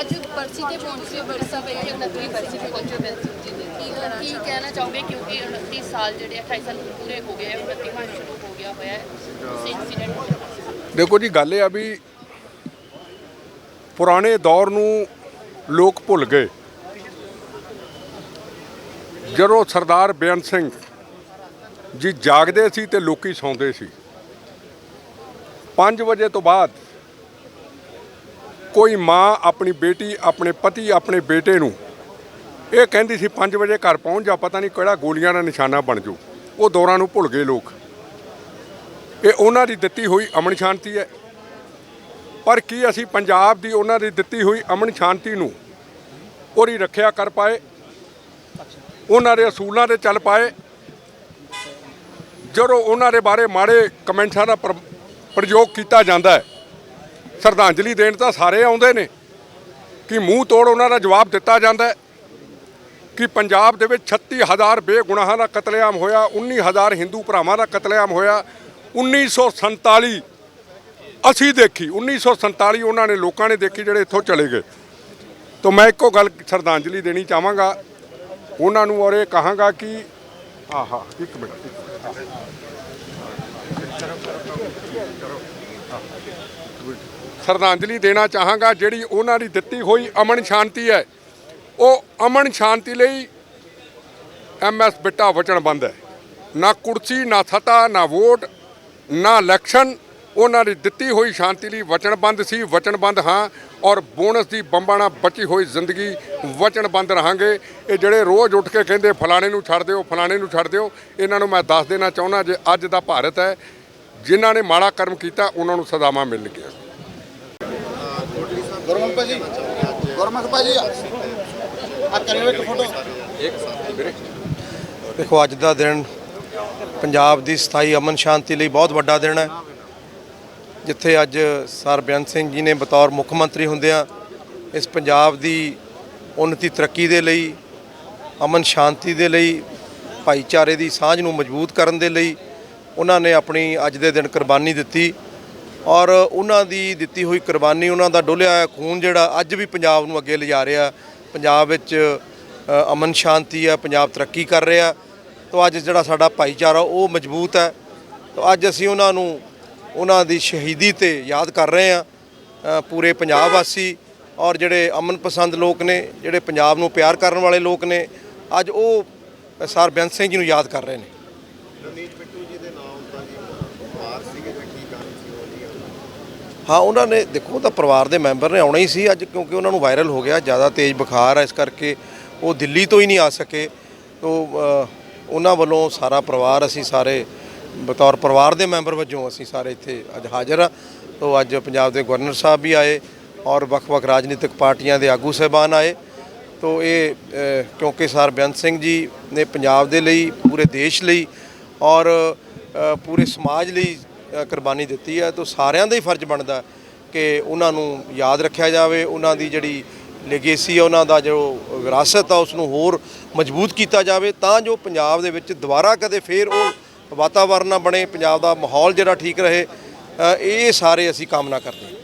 ਅੱਜ ਪਰਚੀ ਤੇ ਪਹੁੰਚੇ ਬਰਸਾ ਹੈ 29 ਪਰਚੀ ਤੇ ਪਹੁੰਚੇ ਬੈਂਸੀ ਜੀ ਦੇ ਕੀ ਕਹਿਣਾ ਕੀ ਕਹਿਣਾ ਚਾਹੋਗੇ? ਕਿਉਂਕਿ 29 ਸਾਲ ਜਿਹੜੇ 28 ਸਾਲ ਪੂਰੇ ਹੋ ਗਏ ਹੈ 29ਵਾਂ ਸ਼ੁਰੂ ਹੋ ਗਿਆ ਹੋਇਆ ਹੈ। ਉਸ ਇਨਸੀਡੈਂਟ ਦੇਖੋ ਜੀ ਗੱਲ ਇਹ ਆ ਵੀ ਪੁਰਾਣੇ ਦੌਰ ਨੂੰ ਲੋਕ ਭੁੱਲ ਗਏ। ਜਦੋਂ ਸਰਦਾਰ ਬੇਅੰਤ ਸਿੰਘ ਜੀ ਜਾਗਦੇ ਸੀ ਤੇ ਲੋਕੀ ਸੌਂਦੇ ਸੀ। 5 ਵਜੇ ਤੋਂ ਬਾਅਦ ਕੋਈ ਮਾਂ ਆਪਣੀ ਬੇਟੀ, ਆਪਣੇ ਪਤੀ, ਆਪਣੇ ਬੇਟੇ ਨੂੰ ਇਹ ਕਹਿੰਦੀ ਸੀ 5 ਵਜੇ ਘਰ ਪਹੁੰਚ ਜਾ, ਪਤਾ ਨਹੀਂ ਕਿਹੜਾ ਗੋਲੀਆਂ ਦਾ ਨਿਸ਼ਾਨਾ ਬਣ ਜੂ ਉਹ ਦੌਰਾਂ ਨੂੰ ਭੁੱਲ ਗਏ ਲੋਕ। ਇਹ ਉਹਨਾਂ ਦੀ ਦਿੱਤੀ ਹੋਈ ਅਮਨ ਸ਼ਾਂਤੀ ਹੈ। ਪਰ ਕੀ ਅਸੀਂ ਪੰਜਾਬ ਦੀ ਉਹਨਾਂ ਦੀ ਦਿੱਤੀ ਹੋਈ ਅਮਨ ਸ਼ਾਂਤੀ ਨੂੰ ਉਹਦੀ ਰੱਖਿਆ ਕਰ ਪਾਏ? ਉਹਨਾਂ ਦੇ ਅਸੂਲਾਂ ਤੇ ਚੱਲ ਪਾਏ? ਜਦੋਂ ਉਹਨਾਂ ਦੇ ਬਾਰੇ ਮਾੜੇ ਕਮੈਂਟਾਂ ਦਾ ਪ੍ਰਯੋਗ ਕੀਤਾ ਜਾਂਦਾ ਹੈ ਸ਼ਰਧਾਂਜਲੀ ਦੇਣ ਤਾਂ ਸਾਰੇ ਆਉਂਦੇ ਨੇ ਕਿ ਮੂੰਹ ਤੋੜ ਉਹਨਾਂ ਦਾ ਜਵਾਬ ਦਿੱਤਾ ਜਾਂਦਾ ਕਿ ਪੰਜਾਬ ਦੇ ਵਿੱਚ 36000 ਬੇਗੁਨਾਹਾਂ ਦਾ ਕਤਲੇਆਮ ਹੋਇਆ 19000 ਹਿੰਦੂ ਭਰਾਵਾਂ ਦਾ ਕਤਲੇਆਮ ਹੋਇਆ 1947 ਅਸੀਂ ਦੇਖੀ 1947 ਉਹਨਾਂ ਨੇ ਲੋਕਾਂ ਨੇ ਦੇਖੀ ਜਿਹੜੇ ਇੱਥੋਂ ਚਲੇ ਗਏ ਤਾਂ ਮੈਂ ਇੱਕੋ ਗੱਲ ਸ਼ਰਧਾਂਜਲੀ ਦੇਣੀ ਚਾਹਾਂਗਾ, ਉਹਨਾਂ ਨੂੰ ਔਰ ਇਹ ਕਹਾਂਗਾ ਕਿ ਆਹਾ ਇੱਕ ਮਿੰਟ। ਸ਼ਰਧਾਂਜਲੀ ਦੇਣਾ ਚਾਹਾਂਗਾ, ਜਿਹੜੀ ਉਹਨਾਂ ਦੀ ਦਿੱਤੀ ਹੋਈ ਅਮਨ ਸ਼ਾਂਤੀ ਹੈ। ਉਹ ਅਮਨ ਸ਼ਾਂਤੀ ਲਈ ਐਮਐਸ ਬਿੱਟਾ ਵਚਨਬੰਦ ਹੈ। ਨਾ ਕੁਰਸੀ, ਨਾ ਸੱਤਾ, ਨਾ ਵੋਟ, ਨਾ ਇਲੈਕਸ਼ਨ, ਉਹਨਾਂ ਦੀ ਦਿੱਤੀ ਹੋਈ ਸ਼ਾਂਤੀ ਲਈ ਵਚਨਬੰਦ ਸੀ। ਵਚਨਬੰਦ ਹਾਂ, ਔਰ ਬੋਨਸ ਦੀ ਬੰਬਾਂ ਨਾਲ ਬਚੀ ਹੋਈ ਜ਼ਿੰਦਗੀ ਵਚਨਬੰਦ ਰਹਾਂਗੇ। ਇਹ ਜਿਹੜੇ ਰੋਜ਼ ਉੱਠ ਕੇ ਕਹਿੰਦੇ, ਫਲਾਣੇ ਨੂੰ ਛੱਡ ਦਿਓ, ਫਲਾਣੇ ਨੂੰ ਛੱਡ ਦਿਓ, ਇਹਨਾਂ ਨੂੰ ਮੈਂ ਦੱਸ ਦੇਣਾ ਚਾਹੁੰਦਾ, ਜੇ ਅੱਜ ਦਾ ਭਾਰਤ ਹੈ ਜਿਨ੍ਹਾਂ ਨੇ ਮਾੜਾ ਕਰਮ ਕੀਤਾ ਉਹਨਾਂ ਨੂੰ ਸਜ਼ਾਵਾਂ ਮਿਲਣਗੀਆਂ ਗੁਰਮੁਖ ਭਾਜੀ। ਗੁਰਮੁਖ ਭਾਜੀ ਆ ਕਰਿਓ ਇੱਕ ਫੋਟੋ ਦੇਖੋ ਅੱਜ ਦਾ ਦਿਨ ਪੰਜਾਬ ਦੀ ਸਥਾਈ ਅਮਨ ਸ਼ਾਂਤੀ ਲਈ ਬਹੁਤ ਵੱਡਾ ਦਿਨ ਹੈ। ਜਿੱਥੇ ਅੱਜ ਸਰ ਬੇਅੰਤ ਸਿੰਘ ਜੀ ਨੇ ਬਤੌਰ ਮੁੱਖ ਮੰਤਰੀ ਹੁੰਦਿਆਂ ਇਸ ਪੰਜਾਬ ਦੀ ਉન્નਤੀ ਤਰੱਕੀ ਦੇ ਲਈ ਅਮਨ ਸ਼ਾਂਤੀ ਦੇ ਲਈ ਭਾਈਚਾਰੇ ਦੀ ਸਾਂਝ ਨੂੰ ਮਜ਼ਬੂਤ ਕਰਨ ਦੇ ਲਈ ਉਹਨਾਂ ਨੇ ਆਪਣੀ ਅੱਜ ਦੇ ਦਿਨ ਕੁਰਬਾਨੀ ਦਿੱਤੀ ਔਰ ਉਹਨਾਂ ਦੀ ਦਿੱਤੀ ਹੋਈ ਕੁਰਬਾਨੀ, ਉਹਨਾਂ ਦਾ ਡੋਲਿਆ ਖੂਨ ਜਿਹੜਾ ਅੱਜ ਵੀ ਪੰਜਾਬ ਨੂੰ ਅੱਗੇ ਲਿਜਾ ਰਿਹਾ। ਪੰਜਾਬ ਵਿੱਚ ਅਮਨ ਸ਼ਾਂਤੀ ਹੈ, ਪੰਜਾਬ ਤਰੱਕੀ ਕਰ ਰਿਹਾ। ਤਾਂ ਅੱਜ ਜਿਹੜਾ ਸਾਡਾ ਭਾਈਚਾਰਾ, ਉਹ ਮਜ਼ਬੂਤ ਹੈ। ਤਾਂ ਅੱਜ ਅਸੀਂ ਉਹਨਾਂ ਨੂੰ, ਉਹਨਾਂ ਦੀ ਸ਼ਹੀਦੀ ਤੇ ਯਾਦ ਕਰ ਰਹੇ ਹਾਂ ਪੂਰੇ ਪੰਜਾਬ ਵਾਸੀ ਔਰ ਜਿਹੜੇ ਅਮਨ ਪਸੰਦ ਲੋਕ ਨੇ, ਜਿਹੜੇ ਪੰਜਾਬ ਨੂੰ ਪਿਆਰ ਕਰਨ ਵਾਲੇ ਲੋਕ ਨੇ, ਅੱਜ ਉਹ ਸਰ ਬੇਅੰਤ ਸਿੰਘ ਜੀ ਨੂੰ ਯਾਦ ਕਰ ਰਹੇ ਨੇ ਰਣਜੀਤ ਬਿੱਟੂ ਜੀ ਦੇ ਨਾਮ ਦਾ ਜੀ ਮਾਰ ਸੀਗੇ ਜਾਂ ਕੀ ਕਾਰਨ ਸੀ ਉਹ ਜੀ ਹਾਂ, ਉਹਨਾਂ ਨੇ ਦੇਖੋ ਤਾਂ ਪਰਿਵਾਰ ਦੇ ਮੈਂਬਰ ਨੇ ਆਉਣਾ ਹੀ ਸੀ ਅੱਜ ਕਿਉਂਕਿ ਉਹਨਾਂ ਨੂੰ ਵਾਇਰਲ ਹੋ ਗਿਆ, ਜ਼ਿਆਦਾ ਤੇਜ਼ ਬੁਖਾਰ ਹੈ ਇਸ ਕਰਕੇ ਉਹ ਦਿੱਲੀ ਤੋਂ ਹੀ ਨਹੀਂ ਆ ਸਕੇ। ਤੋਂ ਉਹਨਾਂ ਵੱਲੋਂ ਸਾਰਾ ਪਰਿਵਾਰ, ਅਸੀਂ ਸਾਰੇ ਬਤੌਰ ਪਰਿਵਾਰ ਦੇ ਮੈਂਬਰ ਵਜੋਂ ਅਸੀਂ ਸਾਰੇ ਇੱਥੇ ਅੱਜ ਹਾਜ਼ਰ ਆ। ਤੋਂ, ਅੱਜ ਪੰਜਾਬ ਦੇ ਗਵਰਨਰ ਸਾਹਿਬ ਵੀ ਆਏ ਔਰ ਵੱਖ-ਵੱਖ ਰਾਜਨੀਤਿਕ ਪਾਰਟੀਆਂ ਦੇ ਆਗੂ ਸਹਿਬਾਨ ਆਏ। ਤੋਂ, ਇਹ ਕਿਉਂਕਿ ਸਰ ਬੇਅੰਤ ਸਿੰਘ ਜੀ ਨੇ ਪੰਜਾਬ ਦੇ ਲਈ, ਪੂਰੇ ਦੇਸ਼ ਲਈ ਔਰ ਪੂਰੇ ਸਮਾਜ ਲਈ ਕੁਰਬਾਨੀ ਦਿੱਤੀ ਹੈ, ਤਾਂ ਸਾਰਿਆਂ ਦਾ ਹੀ ਫਰਜ਼ ਬਣਦਾ ਕਿ ਉਹਨਾਂ ਨੂੰ ਯਾਦ ਰੱਖਿਆ ਜਾਵੇ, ਉਹਨਾਂ ਦੀ ਜਿਹੜੀ ਲੈਗੇਸੀ ਹੈ ਉਹਨਾਂ ਦਾ ਜੋ ਵਿਰਾਸਤ ਆ ਉਸ ਨੂੰ ਹੋਰ ਮਜ਼ਬੂਤ ਕੀਤਾ ਜਾਵੇ, ਤਾਂ ਜੋ ਪੰਜਾਬ ਦੇ ਵਿੱਚ ਦੁਬਾਰਾ ਕਦੇ ਫੇਰ ਉਹ ਵਾਤਾਵਰਨ ਨਾ ਬਣੇ, ਪੰਜਾਬ ਦਾ ਮਾਹੌਲ ਜਿਹੜਾ ਠੀਕ ਰਹੇ। ਇਹ ਸਾਰੇ ਅਸੀਂ ਕਾਮਨਾ ਕਰਦੇ ਹਾਂ।